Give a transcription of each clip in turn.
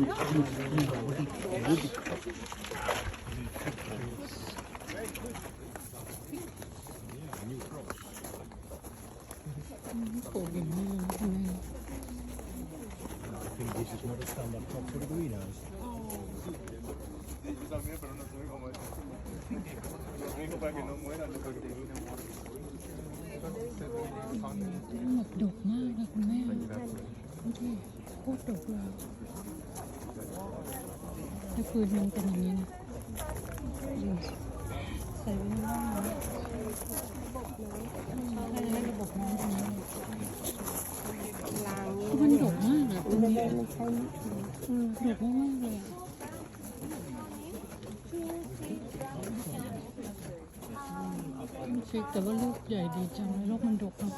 ปลูกอย่างนี้เลยทำไม I think this is not a standard crop for the greenhouse. también, pero no soy como eso. Lo rico para que no mueran los bacterias. หมดดกมากเลยคุณแม่ดูดิโคตรดกเลย ถ้คืนมันเป็นอย่างนี้นะใส่ไว้ในบ้านนะถ้าจะได้ระบบน้ำตรงนี้มันดกมากอะตรงนี้อืมดกมากๆเลยอะฟิกแต่ว่าลูกใหญ่ดีจังเลยลูกมันดกเนาะ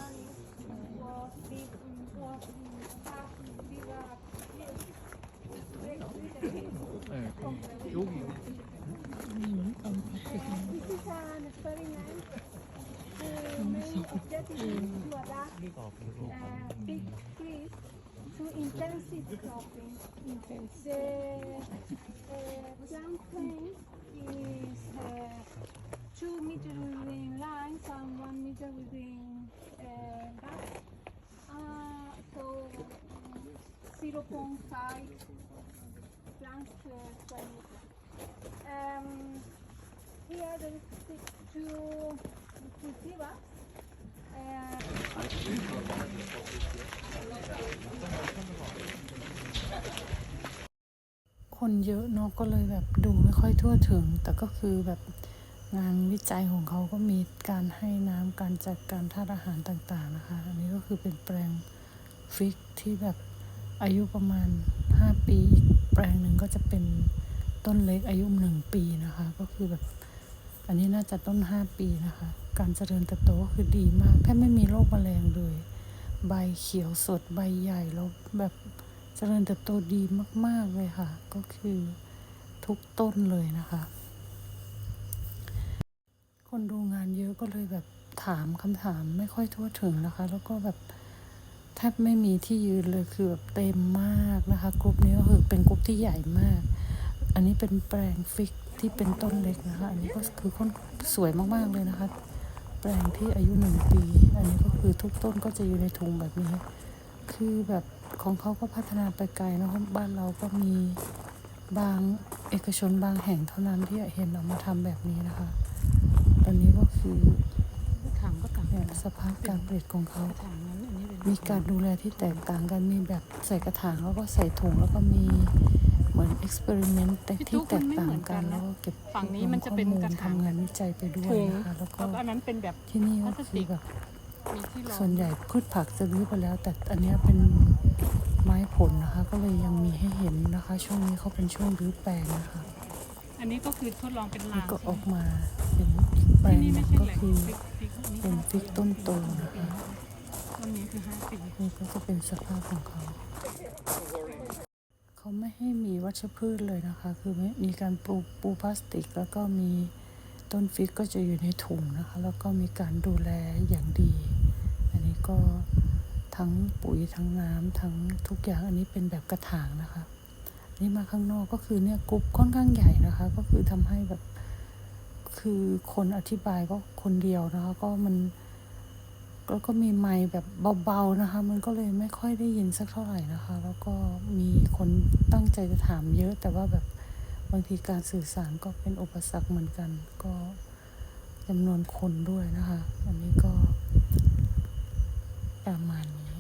decrease to intensive cropping. The plantain is two meters within lines and one meter within so 0.5. Um, คนเยอะเนาะก็เลยแบบดูไม่ค่อยทั่วถึง แต่ก็คือแบบงานวิจัยของเขาก็มีการให้น้ำการจัดการธาตุอาหารต่างๆนะคะ อันนี้ก็คือเป็นแปลงฟิกที่แบบอายุประมาณ 5 ปี อีกแปลงหนึ่งก็จะเป็นต้นเล็กอายุหนึ่งปีนะคะ ก็คือแบบ อันนี้น่าจะต้น 5 ปีนะคะ การเจริญเติบโตก็คือดีมากแทบไม่มีโรคแมลงเลย ใบเขียวสดใบใหญ่แล้วแบบเจริญเติบโตดีมาก ๆเลยค่ะ ก็คือทุกต้นเลยนะคะ คนดูงานเยอะก็เลยแบบถามคำถามไม่ค่อยทั่วถึงนะคะ แล้วก็แบบแทบไม่มีที่ยืนเลยคือแบบเต็มมากนะคะกลุ่มนี้ก็คือเป็นกลุ่มที่ใหญ่มาก อันนี้เป็นแปลงฟิกที่เป็นต้นเล็กนะคะ อันนี้ก็คือค่อนสวยมากๆเลยนะคะ แปลงที่อายุหนึ่งปี อันนี้ก็คือทุกต้นก็จะอยู่ในถุงแบบนี้ คือแบบของเขาก็พัฒนาไปไกลนะครับบ้านเราก็มีบางเอกชนบางแห่งเท่านั้นที่เห็นออกมาทำแบบนี้นะคะ ตอนนี้ก็คือถังก็ต่างเนี่ยสภาพการผลิตของเขาถังนั้นอันนี้เป็นมีการดูแลที่แตกต่างกัน มีแบบใส่กระถางแล้วก็ใส่ถุงแล้วก็มีเหมือนเอ็ก ซ์เพร์เมนต์แต่ที่แตกต่างกันแล้วก็เก็บฝั่งนี้มันจะเป็นข้อมูกลระถางทำงานวิจัยไปด้วยถุงนะคะแล้วก็แล้วก็อันนั้นเป็นแบบที่นี่ก็พลาสคืติอกแบบมีที่รองส่วนใหญ่พืชผักจะรื้อไปแล้ว แต่อันเนี้ยเป็นไม้ผลนะคะ ก็เลยยังมีให้เห็นนะคะ ช่วงนี้เขาเป็นช่วงรื้อแปลงนะคะ อันนี้ก็คือทดลองเป็นนี่ลางก็อใช่อกไหมมาเป็นอีกแปลที่งนี่หไม่นึ่งใช่ก็แหล่งคือฟิกฟิกนี่เป็นฟิกต้นโตนะคะต้นนี้คือห้าปีนี่ก็จะเป็นสภาพของเขา เขาไม่ให้มีวัชพืชเลยนะคะ คือม,มีการปูปูพลาสติก แล้วก็มีต้นฟิกก็จะอยู่ในถุงนะคะ แล้วก็มีการดูแลอย่างดี อันนี้ก็ทั้งปุ๋ยทั้งน้ำทั้งทุกอย่างอันนี้เป็นแบบกระถางนะคะนี่มาข้างนอกก็คือเนี่ยกรุ๊ปค่อนข้างใหญ่นะคะ ก็คือทำให้แบบคือคนอธิบายก็คนเดียวนะคะ ก็มัน แล้วก็มีไม้แบบเบาๆนะคะ มันก็เลยไม่ค่อยได้ยินสักเท่าไหร่นะคะ แล้วก็มีคนตั้งใจจะถามเยอะ แต่ว่าแบบบางทีการสื่อสารก็เป็นอุปสรรคเหมือนกัน ก็จำนวนคนด้วยนะคะ อันนี้ก็ประมาณนี้